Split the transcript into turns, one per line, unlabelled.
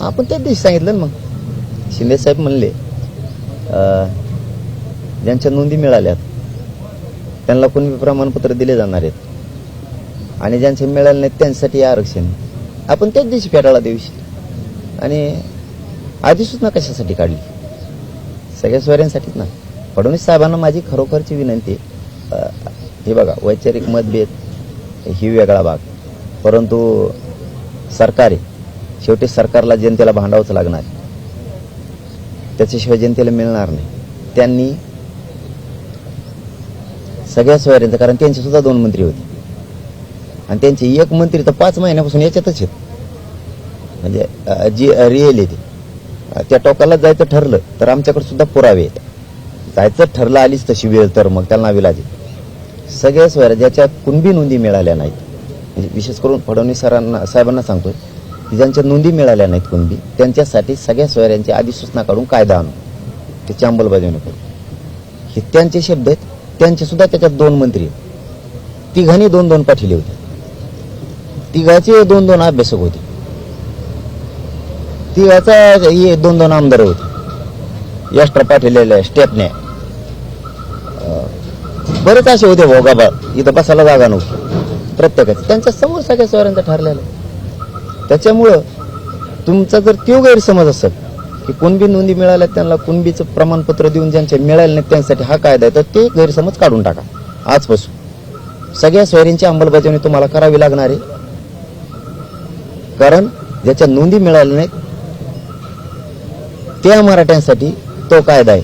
आपण त्याच दिवशी सांगितलं ना मग. शिंदे साहेब म्हणले ज्यांच्या नोंदी मिळाल्यात त्यांना कुणबी प्रमाणपत्र दिले जाणार आहेत. आणि ज्यांचे मिळाले नाहीत त्यांच्यासाठी आरक्षण. आपण त्याच दिवशी फेटाळा दिवशी. आणि अधिसूचना कशासाठी काढली? सगळ्या स्वाऱ्यांसाठीच ना. फडणवीस साहेबांना माझी खरोखरची विनंती हे बघा वैचारिक मतभेद ही वेगळा भाग. परंतु सरकारी शेवटी सरकारला जनतेला भांडावंच लागणार. त्याच्याशिवाय जनतेला मिळणार नाही. त्यांनी सगळ्या सोयऱ्यांचं कारण त्यांचे सुद्धा दोन मंत्री होते. आणि त्यांचे एक मंत्री तर पाच महिन्यापासून याच्यातच आहेत. म्हणजे जी रिअल आहे त्या टोकाला जायचं ठरलं तर आमच्याकडे सुद्धा पुरावे आहेत. जायचं ठरलं आलीच तशी वेळ तर मग त्याला नावी लागेल. सगळ्या सोयऱ्या ज्याच्या कुणबी नोंदी मिळाल्या नाहीत. म्हणजे विशेष करून फडणवीस सरांना साहेबांना सांगतोय ज्यांच्या नोंदी मिळाल्या नाहीत कोणती त्यांच्यासाठी सगळ्या सोयऱ्यांची अधिसूचना काढून कायदा आणू. त्याची अंमलबजावणी करू. हे त्यांचे शब्द आहेत. त्यांचे सुद्धा त्याच्यात दोन मंत्री आहेत. तिघांनी दोन दोन पाठिले होते. तिघाचे दोन दोन अभ्यासक होते. तिघाचा हे दोन दोन आमदार होते. एक्स्ट्रा पाठवलेल्या स्टेपने. बरेच असे होते भोगाबा इथं बसायला जागा नव्हती. प्रत्येकाचे. त्यांच्यासमोर सगळ्या स्वाऱ्यांचं ठरलेलं आहे. त्याच्यामुळं तुमचा जर तो गैरसमज असेल की कुणबी नोंदी मिळाल्या त्यांना कुणबीचं प्रमाणपत्र देऊन ज्यांचे मिळाले नाही त्यांसाठी हा कायदा आहे तर ते गैरसमज काढून टाका. आजपासून. सगळ्या स्वारींची अंमलबजावणी तुम्हाला करावी लागणार आहे. कारण ज्याच्या नोंदी मिळाल्या नाहीत त्या मराठ्यांसाठी तो कायदा आहे.